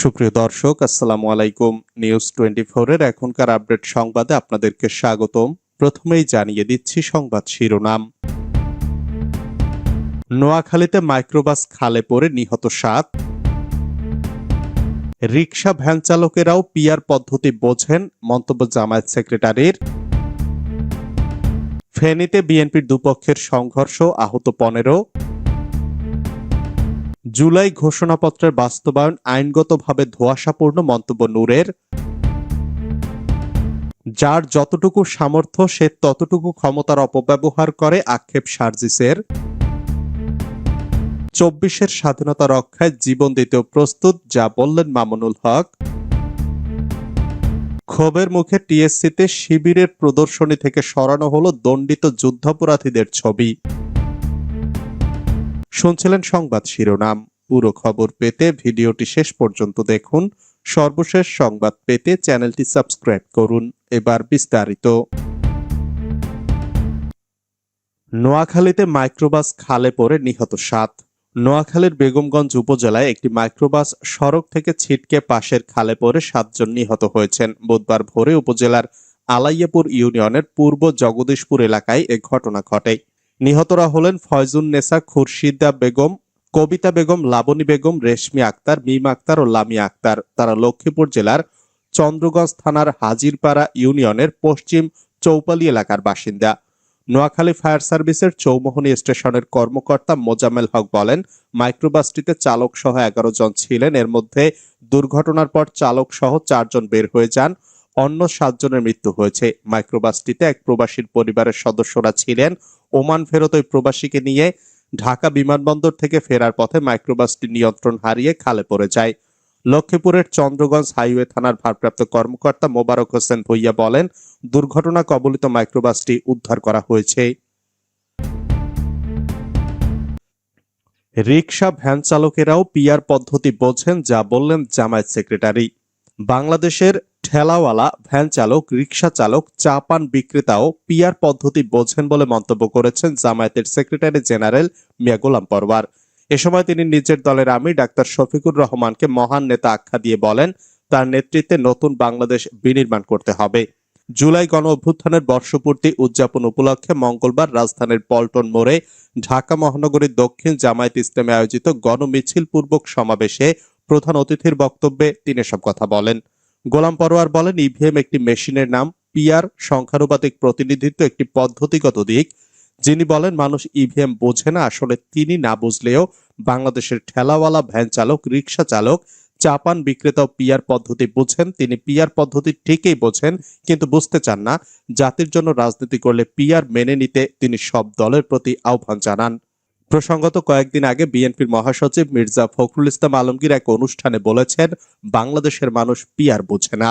সুপ্রিয় দর্শক, আসসালামু আলাইকুম। নিউজ টোয়েন্টি এর এখনকার আপডেট সংবাদে আপনাদেরকে স্বাগতম। প্রথমেই জানিয়ে দিচ্ছি সংবাদ শিরোনাম। নোয়াখালীতে মাইক্রোবাস খালে পড়ে নিহত সাত। রিকশা ভ্যান চালকেরাও পিয়ার পদ্ধতি বোঝেন, মন্তব্য জামায়াত সেক্রেটারির। ফেনীতে বিএনপির দুপক্ষের সংঘর্ষ, আহত পনেরো। জুলাই ঘোষণাপত্রের বাস্তবায়ন আইনগতভাবে ধোঁয়াশাপূর্ণ মন্তব্য নূরের। যার যতটুকু সামর্থ্য, সে ততটুকু ক্ষমতার অপব্যবহার করে, আক্ষেপ সার্জিসের। চব্বিশের স্বাধীনতা রক্ষায় জীবন দিতেও প্রস্তুত, যা বললেন মামুনুল হক। ক্ষোভের মুখে টিএসসিতে শিবিরের প্রদর্শনী থেকে সরানো হলো দণ্ডিত যুদ্ধাপরাধীদের ছবি। শুনছিলেন সংবাদ শিরোনাম। পুরো খবর পেতে ভিডিওটি শেষ পর্যন্ত দেখুন। সর্বশেষ সংবাদ পেতে চ্যানেলটি সাবস্ক্রাইব করুন। এবার বিস্তারিত। নোয়াখালীতে মাইক্রোবাস খালে পড়ে নিহত সাত। নোয়াখালীর বেগমগঞ্জ উপজেলায় একটি মাইক্রোবাস সড়ক থেকে ছিটকে পাশের খালে পড়ে সাতজন নিহত হয়েছেন। বুধবার ভোরে উপজেলার আলাইয়াপুর ইউনিয়নের পূর্ব জগদীশপুর এলাকায় এ ঘটনা ঘটে। নিহতরা হলেন ফয়জুন নেসা, খুরশিদা বেগম, কবিতা বেগম লাবণী বেগম, রেশমি আক্তার, মিম আক্তার ও লামি আক্তার। তারা লক্ষ্মীপুর জেলার চন্দ্রগঞ্জ থানার হাজিরপাড়া ইউনিয়নের পশ্চিম চৌপালি এলাকার বাসিন্দা। নোয়াখালী ফায়ার সার্ভিসের চৌমোহনী স্টেশনের কর্মকর্তা মোজামেল হক বলেন, মাইক্রোবাসটিতে চালক সহ এগারো জন ছিলেন। এর মধ্যে দুর্ঘটনার পর চালক সহ চারজন বের হয়ে যান। অন্য সাতজনের মৃত্যু হয়েছে। মাইক্রোবাসটিতে এক প্রবাসীর পরিবারের সদস্যরা ছিলেন। ওমান ফেরত ওই প্রবাসীকে নিয়ে ঢাকা বিমানবন্দর থেকে ফেরার পথে মাইক্রোবাসটি নিয়ন্ত্রণ হারিয়ে খালে পড়ে যায়। লক্ষ্মীপুরের চন্দ্রগঞ্জ হাইওয়ে থানার ভারপ্রাপ্ত কর্মকর্তা মোবারক হোসেন ভুইয়া বলেন, দুর্ঘটনা কবলিত মাইক্রোবাসটি উদ্ধার করা হয়েছে। রিকশা ভ্যান চালকেরাও পিয়ার পদ্ধতি বোঝেন যা বললেন জামায়াত সেক্রেটারি। বাংলাদেশের ঠেলাওয়ালা ভ্যান চালক রিক্সা চালক চা পান বিক্রেতাও পিয়ার পদ্ধতি বোঝেন বলে মন্তব্য করেছেন জামায়াতের সেক্রেটারি জেনারেল মিয়া গোলাম পরওয়ার। এ সময় তিনি নিজের দলের আমির ডাক্তার শফিকুর রহমানকে মহান নেতা আখ্যা দিয়ে বলেন, তার নেতৃত্বে নতুন বাংলাদেশ বিনির্মাণ করতে হবে। জুলাই গণ অভ্যুত্থানের বর্ষপূর্তি উদযাপন উপলক্ষে মঙ্গলবার রাজধানীর পল্টন মোড়ে ঢাকা মহানগরীর দক্ষিণ জামায়াত ইসলামে আয়োজিত গণমিছিল পূর্বক সমাবেশে প্রধান অতিথির বক্তব্যে তিনি সব কথা বলেন। গোলাম পরোয়ার বলেন, ইভিএম একটি মেশিনের নাম পিয়ার সংখ্যানুপাতিক প্রতিনিধিত্ব একটি পদ্ধতিগত দিক। যিনি বলেন, মানুষ ইভিএম বোঝে না, আসলে তিনি না বুঝলেও বাংলাদেশের ঠেলাওয়ালা, ভ্যান চালক রিক্সা চালক চাপান বিক্রেতা পিয়ার পদ্ধতি বুঝেন। তিনি পিয়ার পদ্ধতি ঠিকই বোঝেন, কিন্তু বুঝতে চান না। জাতির জন্য রাজনীতি করলে পিয়ার মেনে নিতে তিনি সব দলের প্রতি আহ্বান জানান। প্রসঙ্গত কয়েকদিন আগে বিএনপির মহাসচিব মির্জা ফখরুল ইসলাম আলমগীর এক অনুষ্ঠানে বলেছেন, বাংলাদেশের মানুষ পিয়ার বোঝে না।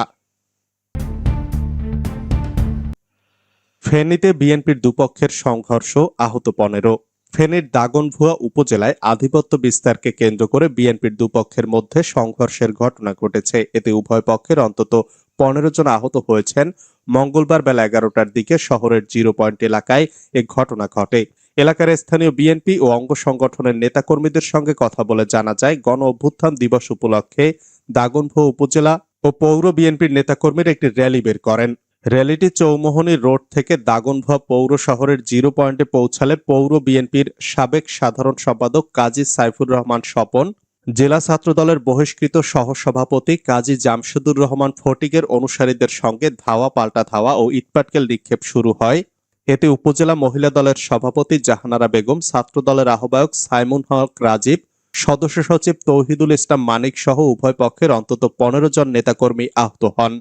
ফেনীতে বিএনপির দুপক্ষের সংঘর্ষ, আহত পনেরো। ফেনীর দাগনভুয়া উপজেলায় আধিপত্য বিস্তারকে কেন্দ্র করে বিএনপির দুপক্ষের মধ্যে সংঘর্ষের ঘটনা ঘটেছে। এতে উভয় পক্ষের অন্তত পনেরো জন আহত হয়েছেন। মঙ্গলবার বেলা এগারোটার দিকে শহরের জিরো পয়েন্ট এলাকায় এ ঘটনা ঘটে। এলাকার স্থানীয় বিএনপি ও অঙ্গ সংগঠনের নেতাকর্মীদের সঙ্গে কথা বলে জানা যায়, গণ অভ্যুত্থান দিবস উপলক্ষে দাগনভো উপজেলা ও পৌর বিএনপির নেতাকর্মীরা একটি র্যালি বের করেন। র্যালিটি চৌমোহনী রোড থেকে দাগনভুয়া পৌর শহরের জিরো পয়েন্টে পৌঁছালে পৌর বিএনপির সাবেক সাধারণ সম্পাদক কাজী সাইফুর রহমান স্বপন, জেলা ছাত্রদলের বহিষ্কৃত সহসভাপতি কাজী জামশেদুর রহমান ফটিকের অনুসারীদের সঙ্গে ধাওয়া, পাল্টা ধাওয়া ও ইটপাটকেল নিক্ষেপ শুরু হয়। এতে উপজেলা মহিলা দলের সভাপতি জাহানারা বেগম, ছাত্র দলের আহ্বায়ক সাইমুন হক রাজীব, সদস্য সচিব তৌহিদুল ইসলাম মানিক সহ উভয় পক্ষের অন্তত পনেরো জন নেতাকর্মী আহত হন।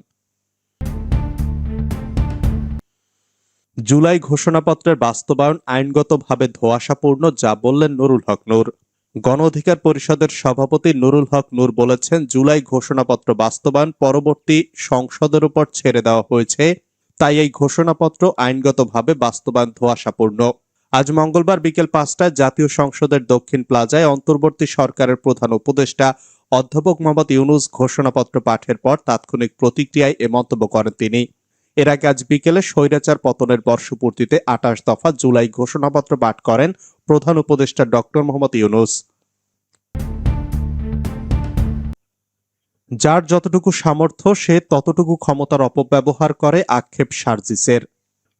জুলাই ঘোষণাপত্রের বাস্তবায়ন আইনগতভাবে ধোঁয়াশাপূর্ণ, যা বললেন নুরুল হক নূর। গণ অধিকার পরিষদের সভাপতি নুরুল হক নূর বলেছেন, জুলাই ঘোষণাপত্র বাস্তবায়ন পরবর্তী সংসদের উপর ছেড়ে দেওয়া হয়েছে। তাই এই ঘোষণাপত্র আইনগতভাবে বাস্তবায়ন ধোঁয়াশাপূর্ণ আজ মঙ্গলবার বিকেল পাঁচটায় জাতীয় সংসদের দক্ষিণ প্লাজায় অন্তর্বর্তী সরকারের প্রধান উপদেষ্টা অধ্যাপক মোহাম্মদ ইউনুস ঘোষণাপত্র পাঠের পর তাৎক্ষণিক প্রতিক্রিয়ায় এ মন্তব্য করেন তিনি। এর আগে আজ বিকেলে স্বৈরাচার পতনের বর্ষপূর্তিতে আঠাশ দফা জুলাই ঘোষণাপত্র পাঠ করেন প্রধান উপদেষ্টা ডক্টর মোহাম্মদ ইউনুস। যার যতটুকু সামর্থ্য, সে ততটুকু ক্ষমতার অপব্যবহার করে, আক্ষেপ সার্জিসের।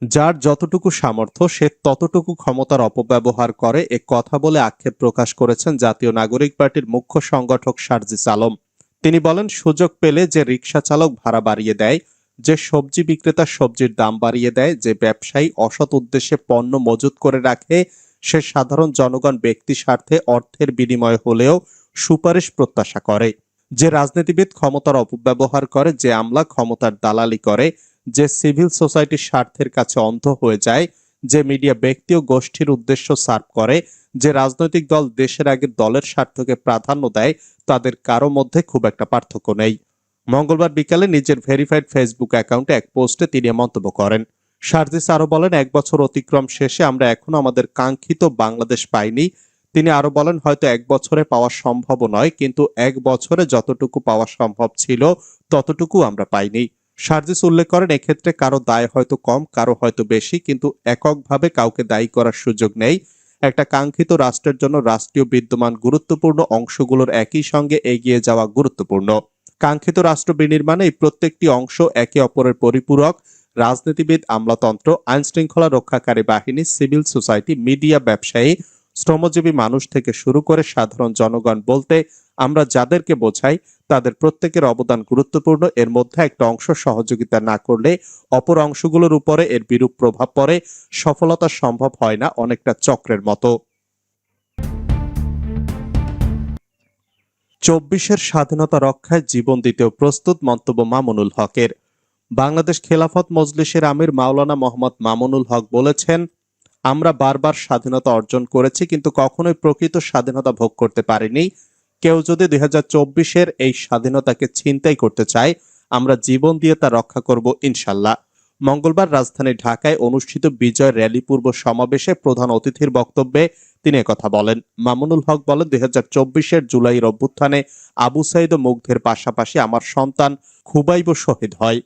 যার যতটুকু সামর্থ্য, সে ততটুকু ক্ষমতার অপব্যবহার করে, এ কথা বলে আক্ষেপ প্রকাশ করেছেন জাতীয় নাগরিক পার্টির মুখ্য সংগঠক সার্জিস আলম। তিনি বলেন, সুযোগ পেলে যে রিক্সা চালক ভাড়া বাড়িয়ে দেয়, যে সবজি বিক্রেতা সবজির দাম বাড়িয়ে দেয়, যে ব্যবসায়ী অসৎ উদ্দেশ্যে পণ্য মজুত করে রাখে, সে সাধারণ জনগণ ব্যক্তি স্বার্থে অর্থের বিনিময় হলেও সুপারিশ প্রত্যাশা করে। যে রাজনীতিবিদ ক্ষমতার অপব্যবহার করে, যে আমলা ক্ষমতার দালালি করে, যে সিভিল সোসাইটির স্বার্থের কাছে অন্ধ হয়ে যায়, যে মিডিয়া ব্যক্তি ও গোষ্ঠীর উদ্দেশ্য সার্ভ করে, যে রাজনৈতিক দল দেশের আগে দলের স্বার্থকে প্রাধান্য দেয়, তাদের কারও মধ্যে খুব একটা পার্থক্য নেই। মঙ্গলবার বিকালে নিজের ভেরিফাইড ফেসবুক অ্যাকাউন্টে এক পোস্টে তিনি মন্তব্য করেন। সার্জিস আরও বলেন, এক বছর অতিক্রম শেষে আমরা এখনও আমাদের কাঙ্ক্ষিত বাংলাদেশ পাইনি। তিনি আরও বলেন, হয়তো এক বছরে পাওয়া সম্ভব নয়, কিন্তু এক বছরে যতটুকু পাওয়া সম্ভব ছিল, ততটুকু আমরা পাইনি। সার্জিস উল্লেখ করেন, এক্ষেত্রে কারও দায় হয়তো কম, কারও হয়তো বেশি, কিন্তু এককভাবে কাউকে দায়ী করার সুযোগ নেই। একটা কাঙ্ক্ষিত রাষ্ট্রের জন্য রাষ্ট্রীয় বিদ্যমান গুরুত্বপূর্ণ অংশগুলোর একই সঙ্গে এগিয়ে যাওয়া গুরুত্বপূর্ণ। কাঙ্ক্ষিত রাষ্ট্র বিনির্মাণে এই প্রত্যেকটি অংশ একে অপরের পরিপূরক, রাজনীতিবিদ, আমলাতন্ত্র আইন শৃঙ্খলা রক্ষাকারী বাহিনী, সিভিল সোসাইটি, মিডিয়া, ব্যবসায়ী শ্রমজীবী মানুষ থেকে শুরু করে সাধারণ জনগণ বলতে আমরা যাদেরকে বোঝাই, তাদের প্রত্যেকের অবদান গুরুত্বপূর্ণ। এর মধ্যে একটা অংশ সহযোগিতা না করলে অপর অংশগুলোর উপরে এর বিরূপ প্রভাব পড়ে। সফলতা সম্ভব হয় না অনেকটা চক্রের মতো। চব্বিশের স্বাধীনতা রক্ষায় জীবন দিতেও প্রস্তুত মন্তব্য মামুনুল হকের। বাংলাদেশ খেলাফত মজলিসের আমির মাওলানা মোহাম্মদ মামুনুল হক বলেছেন আমরা বারবার স্বাধীনতা অর্জন করেছি, কিন্তু কখনোই প্রকৃত স্বাধীনতা ভোগ করতে পারিনি। কেউ যদি দুই হাজার চব্বিশের এই স্বাধীনতাকে ছিনতাই করতে চায়, আমরা জীবন দিয়ে তা রক্ষা করব ইনশাল্লাহ। মঙ্গলবার রাজধানী ঢাকায় অনুষ্ঠিত বিজয় র্যালি পূর্ব সমাবেশে প্রধান অতিথির বক্তব্যে তিনি কথা বলেন। মামুনুল হক বলেন, দুই হাজার চব্বিশের জুলাইয়ের অভ্যুত্থানে আবু সাইদ ও মুগ্ধের পাশাপাশি আমার সন্তান খুবাইব শহীদ হয়।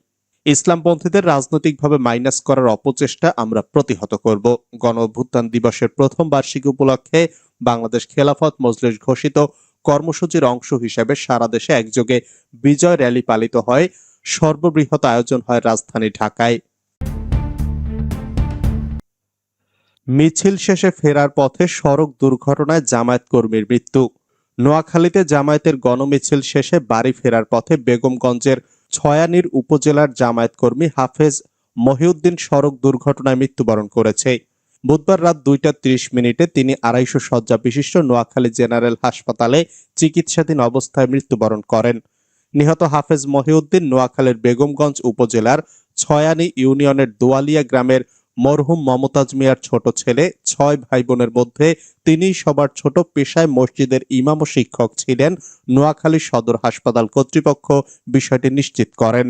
ইসলামপন্থীদের রাজনৈতিকভাবে মাইনাস করার অপচেষ্টা আমরা প্রতিহত করব। গণ অভ্যুত্থান দিবসের প্রথম বার্ষিকী উপলক্ষে বাংলাদেশ খেলাফত মজলিস ঘোষিত কর্মসূচির অংশ হিসেবে সারা দেশে একযোগে বিজয় র্যালি পালিত হয়। সর্ববৃহৎ আয়োজন হয় রাজধানী ঢাকায়। মিছিল শেষে ফেরার পথে সড়ক দুর্ঘটনায় জামায়াত কর্মীর মৃত্যু। নোয়াখালীতে জামায়াতের গণমিছিল শেষে বাড়ি ফেরার পথে বেগমগঞ্জের ছয়ানীর উপজেলার জামায়াত কর্মী হাফেজ মহিউদ্দিন সড়ক দুর্ঘটনায় মৃত্যুবরণ করেছে। বুধবার রাত দুইটা ত্রিশ মিনিটে তিনি আড়াইশো শয্যা বিশিষ্ট নোয়াখালী জেনারেল হাসপাতালে চিকিৎসাধীন অবস্থায় মৃত্যুবরণ করেন। নিহত হাফেজ মহিউদ্দিন নোয়াখালীর বেগমগঞ্জ উপজেলার ছয়ানি ইউনিয়নের দোয়ালিয়া গ্রামের মরহুম মমতাজ মিয়ার ছোট ছেলে, ছয় ভাই বোনের মধ্যে তিনি সবার ছোট পেশায় মসজিদের ইমাম ও শিক্ষক ছিলেন, নোয়াখালী সদর হাসপাতাল কর্তৃপক্ষ বিষয়টি নিশ্চিত করেন।